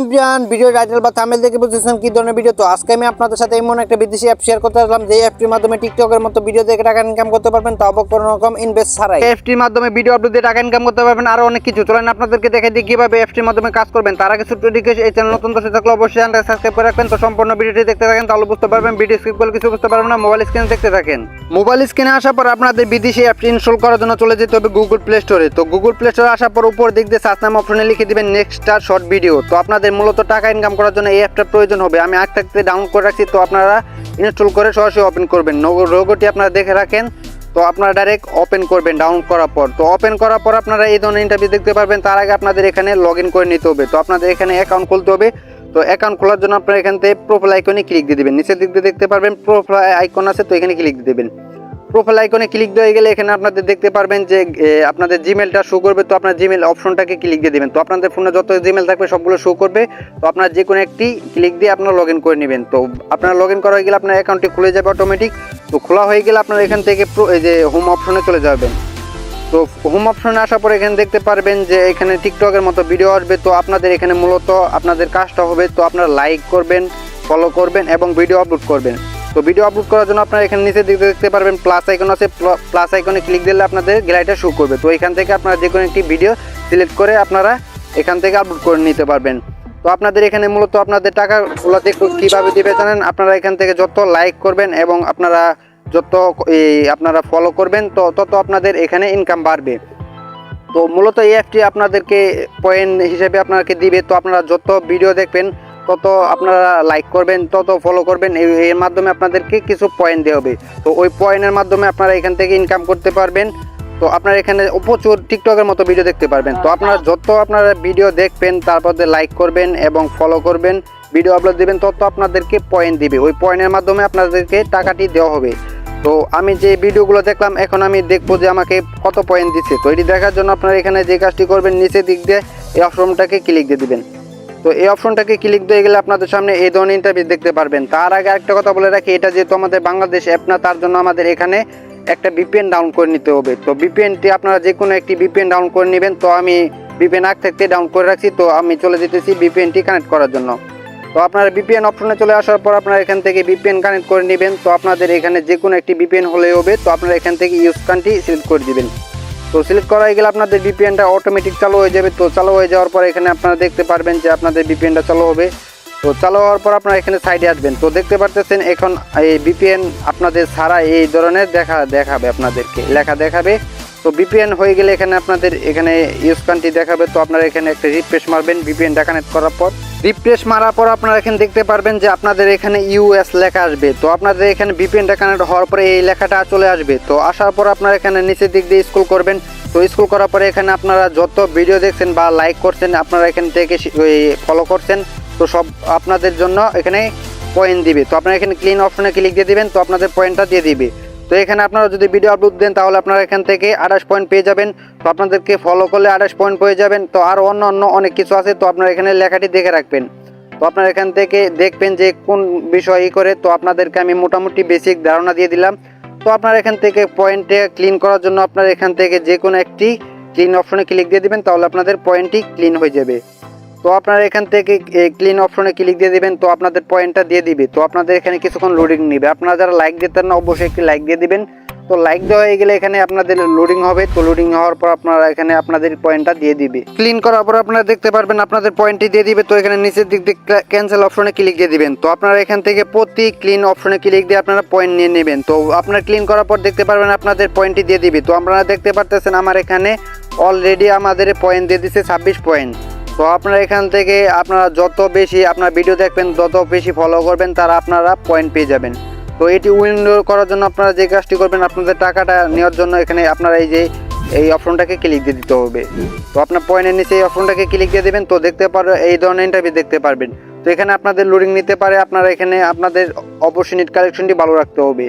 Everyone video title বা thumbnail দেখে বুঝতেছেন কি ধরনের ভিডিও তো আজকে আমি আপনাদের সাথে এমন একটা বিদেশি অ্যাপ শেয়ার করতে আসলাম, যে অ্যাপটির মাধ্যমে টিকটকের মতো ভিডিও দেখে টাকা ইনকাম করতে পারবেন। তাও আবার কোনো রকম ইনভেস্ট ছাড়াই। অ্যাপটির মাধ্যমে ভিডিও আপলোড দিয়ে টাকা ইনকাম করতে পারবেন, আরও অনেক কিছু। চলেন আপনাদেরকে দেখে দিই কীভাবে অ্যাপটির মাধ্যমে কাজ করবেন। তার আগে ছোট্ট রিকোয়েস্ট এই চ্যানেল নতুন দর্শক থাকলে অবশ্যই চ্যানেলটা সাবস্ক্রাইব করে রাখবেন। তো সম্পূর্ণ ভিডিওটি দেখতে থাকেন, তাহলে বুঝতে পারবেন ভিডিও স্কিপ করলে কিছু বুঝতে পারবেন না মোবাইল স্ক্রিনে দেখতে থাকেন। মোবাইল স্ক্রিনে আসার পর আপনাদের বিদেশি অ্যাপটি ইনস্টল করার জন্য চলে যেতে হবে গুগল প্লে স্টোরে তো গুগল প্লে স্টোরে আসার পর উপর দিক দিয়ে সার্চ নাম অপশনে লিখে দিবেন নেক্সট স্টার শর্ট ভিডিও তো আপনাদের মূলত টাকা ইনকাম করার জন্য এই অ্যাপটা প্রয়োজন হবে। আমি আগ থাকতে ডাউনলোড করে রাখছি, তো আপনারা ইনস্টল করে সরাসরি ওপেন করবেন। লোগোটি আপনারা দেখে রাখেন, তো আপনারা ডাইরেক্ট ওপেন করবেন ডাউনলোড করার পর। তো ওপেন করার পর আপনারা এই ধরনের ইন্টারভিউ দেখতে পারবেন, তার আগে আপনাদের এখানে লগ করে নিতে হবে। তো আপনাদের এখানে অ্যাকাউন্ট খুলতে হবে। তো অ্যাকাউন্ট খোলার জন্য আপনারা এখান থেকে প্রোফাইল আইকনে ক্লিক দিয়ে দেবেন। নিচের দিক দিয়ে দেখতে পারবেন প্রোফাইল আইকন আছে, তো এখানে ক্লিক দিয়ে দেবেন। প্রোফাইল আইকনে ক্লিক দিয়ে গেলে এখানে আপনাদের দেখতে পারবেন যে আপনাদের জিমেলটা শো করবে। তো আপনার জিমেল অপশনটাকে ক্লিক দিয়ে দেবেন। তো আপনাদের ফোনে যত জিমেল থাকবে সবগুলো শো করবে। তো আপনার যে কোনো একটি ক্লিক দিয়ে আপনারা লগ করে নেবেন। তো আপনারা লগ ইন করা হয়ে গেলে আপনার অ্যাকাউন্টটি খুলে যাবে অটোমেটিক তো খোলা হয়ে গেলে আপনারা এখান থেকে যে হোম অপশনে চলে যাবেন। তো হোম অপশনে আসার পর এখানে দেখতে পারবেন যে, এখানে টিকটকের মতো ভিডিও আসবে। তো আপনাদের এখানে মূলত আপনাদের কাজটা হবে। তো আপনারা লাইক করবেন ফলো করবেন এবং ভিডিও আপলোড করবেন। তো ভিডিও আপলোড করার জন্য আপনারা এখানে নিচের দিকে দেখতে পারবেন প্লাস আইকন আছে। প্লাস আইকনে ক্লিক দিলে আপনাদের গ্যালারিটা শো করবে। তো এখান থেকে আপনারা যে কোনো একটি ভিডিও সিলেক্ট করে আপনারা এখান থেকে আপলোড করে নিতে পারবেন। তো আপনাদের এখানে মূলত আপনাদের টাকাগুলোতে কীভাবে দিবে জানেন? আপনারা এখান থেকে যত লাইক করবেন এবং আপনারা যত এই আপনারা ফলো করবেন, তো তত আপনাদের এখানে ইনকাম বাড়বে। তো মূলত এই অ্যাপটি আপনাদেরকে পয়েন্ট হিসেবে আপনাকে দিবে। তো আপনারা যত ভিডিও দেখবেন তত আপনারা লাইক করবেন, তত ফলো করবেন এর মাধ্যমে আপনাদেরকে কিছু পয়েন্ট দেওয়া হবে। তো ওই পয়েন্টের মাধ্যমে আপনারা এখান থেকে ইনকাম করতে পারবেন। তো আপনারা এখানে প্রচুর টিকটকের মতো ভিডিও দেখতে পারবেন। তো আপনারা যত আপনারা ভিডিও দেখবেন তারপর লাইক করবেন এবং ফলো করবেন ভিডিও আপলোড দিবেন, তত আপনাদেরকে পয়েন্ট দিবে। ওই পয়েন্টের মাধ্যমে আপনাদেরকে টাকাটি দেওয়া হবে। তো আমি যে ভিডিওগুলো দেখলাম, এখন আমি দেখব যে আমাকে কত পয়েন্ট দিচ্ছে। তো এটি দেখার জন্য আপনারা এখানে যে কাজটি করবেন, নিচের দিক দিয়ে এই অপশনটাকে ক্লিক দিয়ে দিবেন। তো এই অপশনটাকে ক্লিক দিয়ে গেলে আপনাদের সামনে এই ধরনের ইন্টারভিউ দেখতে পারবেন। তার আগে একটা কথা বলে রাখি, এটা যেহেতু আমাদের বাংলাদেশ অ্যাপ না, তার জন্য আমাদের এখানে একটা বিপিএন ডাউন করে নিতে হবে। তো বিপিএনটি আপনারা যে কোনো একটি বিপিএন ডাউন করে নেবেন। তো আমি বিপিএন আগ থাকতে ডাউন করে রাখছি। তো আমি চলে যেতেছি বিপিএনটি কানেক্ট করার জন্য। তো আপনারা বিপিএন অপশনে চলে আসার পর আপনারা এখান থেকে বিপিএন কানেক্ট করে নেবেন। তো আপনাদের এখানে যে কোনো একটি বিপিএন হলেই হবে। তো আপনারা এখান থেকে ইউজ কানটি সিলেক্ট করে দিবেন। তো সিলেক্ট করা হয়ে গেলে আপনাদের বিপিএনটা অটোমেটিক চালু হয়ে যাবে। তো চালু হয়ে যাওয়ার পর এখানে আপনারা দেখতে পারবেন যে আপনাদের বিপিএনটা চালু হবে। তো চালু হওয়ার পর আপনারা এখানে সাইডে আসবেন। তো দেখতে পারতেছেন এখন এই বিপিএন আপনাদের ছাড়া এই ধরনের দেখা, দেখাবে আপনাদেরকে, লেখা দেখাবে। তো বিপিএন হয়ে গেলে এখানে আপনাদের এখানে ইউজ কান্ট্রি দেখাবে। তো আপনারা এখানে একটা রিফ্রেশ মারবেন বিপিএনটা কানেক্ট করার পর। রিফ্রেশ মারার পর আপনারা এখানে দেখতে পারবেন যে আপনাদের এখানে ইউএস লেখা আসবে। তো আপনাদের এখানে বিপিএনটা কানেক্ট হওয়ার পরে এই লেখাটা চলে আসবে। তো আসার পর আপনারা এখানে নিচের দিক দিয়ে স্কুল করবেন। তো স্কুল করার পরে এখানে আপনারা যত ভিডিও দেখছেন বা লাইক করছেন, আপনারা এখান থেকে ফলো করছেন। তো সব আপনাদের জন্য এখানে পয়েন্ট দিবে। তো আপনারা এখানে ক্লিন অপশনে ক্লিক দিয়ে দিবেন। তো আপনাদের পয়েন্টটা দিয়ে দিবে। তো এখানে আপনারা যদি ভিডিও আপলোড দেন, তাহলে আপনারা এখান থেকে আঠাশ পয়েন্ট পেয়ে যাবেন। তো আপনাদেরকে ফলো করলে আঠাশ পয়েন্ট পেয়ে যাবেন। তো আর অন্য অন্য অনেক কিছু আছে, তো আপনারা এখানে লেখাটি দেখে রাখবেন। তো আপনারা এখান থেকে দেখবেন যে কোন বিষয় ই করে। তো আপনাদেরকে আমি মোটামুটি বেসিক ধারণা দিয়ে দিলাম। তো আপনারা এখান থেকে পয়েন্টে ক্লিন করার জন্য আপনারা এখান থেকে যে কোনো একটি ক্লিন অপশনে ক্লিক দিয়ে দিবেন, তাহলে আপনাদের পয়েন্টটি ক্লিন হয়ে যাবে। তো আপনারা এখান থেকে ক্লিন অপশনে ক্লিক দিয়ে দিবেন, তো আপনাদের পয়েন্টটা দিয়ে দিবে। তো আপনাদের এখানে কিছুক্ষণ লোডিং নেবে। আপনারা যারা লাইক দিতেন না অবশ্যই একটি লাইক দিয়ে দিবেন। তো লাইক দেওয়া হয়ে গেলে এখানে আপনাদের লোডিং হবে। তো লোডিং হওয়ার পর আপনারা এখানে আপনাদের পয়েন্টটা দিয়ে দিবে। ক্লিন করার পর আপনারা দেখতে পারবেন, আপনাদের পয়েন্টটি দিয়ে দিবে। তো এখানে নিচের দিক দিয়ে ক্যান্সেল অপশনে ক্লিক দিয়ে দিবেন। তো আপনারা এখান থেকে প্রতি ক্লিন অপশনে ক্লিক দিয়ে আপনারা পয়েন্ট নিয়ে নেবেন। তো আপনারা ক্লিন করার পর দেখতে পারবেন, আপনাদের পয়েন্টটি দিয়ে দিবে। তো আপনারা দেখতে পারতেছেন, আমার এখানে অলরেডি আমাদের পয়েন্ট দিয়ে দিচ্ছে ছাব্বিশ পয়েন্ট তো আপনারা এখান থেকে আপনারা যত বেশি আপনার ভিডিও দেখবেন যত বেশি ফলো করবেন, তারা আপনারা পয়েন্ট পেয়ে যাবেন। তো এটি উইন্ডো করার জন্য আপনারা যে কাজটি করবেন, আপনাদের টাকাটা নেওয়ার জন্য এখানে আপনারা এই যে, এই অপশনটাকে ক্লিক দিয়ে দিতে হবে। তো আপনার পয়েন্টের নিচে এই অপশনটাকে ক্লিক দিয়ে দেবেন, তো দেখতে পারবেন এই ধরনের ইন্টারভিউ দেখতে পারবেন। তো এখানে আপনাদের লোডিং নিতে পারে, আপনারা এখানে আপনাদের অপরচুনিটি কালেকশনটি ভালো রাখতে হবে।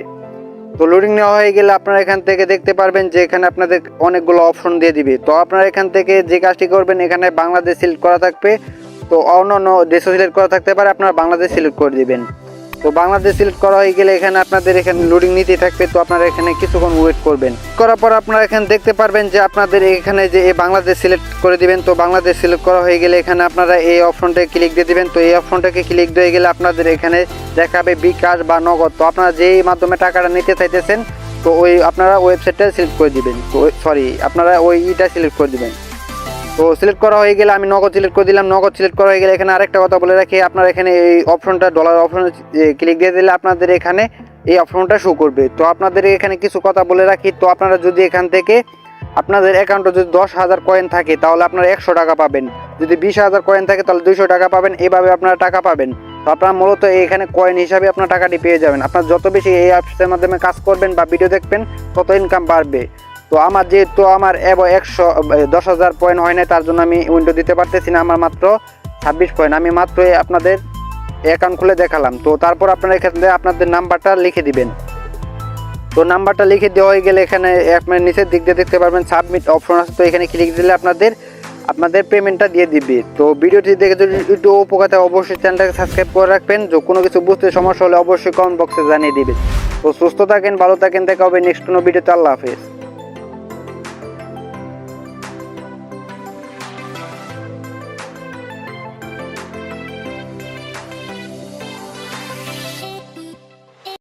তো লোডিং নেওয়া হয়ে গেলে আপনারা এখান থেকে দেখতে পারবেন যে এখানে আপনাদের অনেকগুলো অপশন দিয়ে দিবে। তো আপনারা এখান থেকে যে কাজটি করবেন, এখানে বাংলাদেশ সিলেক্ট করা থাকবে। তো অন্য অন্য দেশও সিলেক্ট করা থাকতে পারে, আপনারা বাংলাদেশ সিলেক্ট করে দিবেন। তো বাংলাদেশ সিলেক্ট করা হয়ে গেলে এখানে আপনাদের এখানে লোডিং নিতে থাকবে, তো আপনারা এখানে কিছুক্ষণ ওয়েট করবেন। করার পর আপনারা এখানে দেখতে পারবেন যে আপনাদের এখানে যে বাংলাদেশ সিলেক্ট করে দিবেন, তো বাংলাদেশ সিলেক্ট করা হয়ে গেলে এখানে আপনারা এই অপশনটাকে ক্লিক দিয়ে দিবেন। তো এই অপশনটাকে ক্লিক দিয়ে গেলে আপনাদের এখানে দেখাবে বিকাশ বা নগদ। তো আপনারা যেই মাধ্যমে টাকাটা নিতে চাইতেছেন, তো ওই আপনারা ওয়েবসাইটটা সিলেক্ট করে দিবেন। তো সরি আপনারা ওই ইটা সিলেক্ট করে দিবেন। তো সিলেক্ট করা হয়ে গেলে আমি নগদ সিলেক্ট করে দিলাম। নগদ সিলেক্ট করা হয়ে গেলে এখানে আরেকটা কথা বলে রাখি। আপনার এখানে এই অপশনটা ডলার অপশন ক্লিক দিয়ে দিলে আপনাদের এখানে এই অপশনটা শো করবে। তো আপনাদের এখানে কিছু কথা বলে রাখি। তো আপনারা যদি এখান থেকে আপনাদের অ্যাকাউন্টে যদি দশ হাজার কয়েন থাকে, তাহলে আপনারা একশো টাকা পাবেন। যদি বিশ হাজার কয়েন থাকে, তাহলে দুইশো টাকা পাবেন। এভাবে আপনারা টাকা পাবেন। তো আপনারা মূলত এখানে কয়েন হিসাবে আপনার টাকাটি পেয়ে যাবেন। আপনার যত বেশি এই অ্যাপসের মাধ্যমে কাজ করবেন বা ভিডিও দেখবেন, তত ইনকাম বাড়বে। তো আমার যেহেতু আমার এব একশো দশ হাজার পয়েন্ট হয় না তার জন্য আমি উইন্ডো দিতে পারতেছি না, আমার মাত্র ছাব্বিশ পয়েন্ট আমি মাত্র আপনাদের অ্যাকাউন্ট খুলে দেখালাম। তো তারপর আপনারা এখানে আপনাদের নাম্বারটা লিখে দিবেন। তো নাম্বারটা লিখে দেওয়া হয়ে গেলে এখানে আপনার নিচের দিক দিয়ে দেখতে পারবেন সাবমিট অপশন আছে। তো এখানে ক্লিক দিলে আপনাদের আপনাদের পেমেন্টটা দিয়ে দিবে। তো ভিডিওটি দেখে যদি একটু উপকার অবশ্যই চ্যানেলটাকে সাবস্ক্রাইব করে রাখবেন। যে কোনো কিছু বুঝতে সমস্যা হলে অবশ্যই কমেন্ট বক্সে জানিয়ে দিবেন। তো সুস্থ থাকেন, ভালো থাকেন, দেখা হবে নেক্সট কোনো ভিডিওতে। আল্লাহ হাফেজ।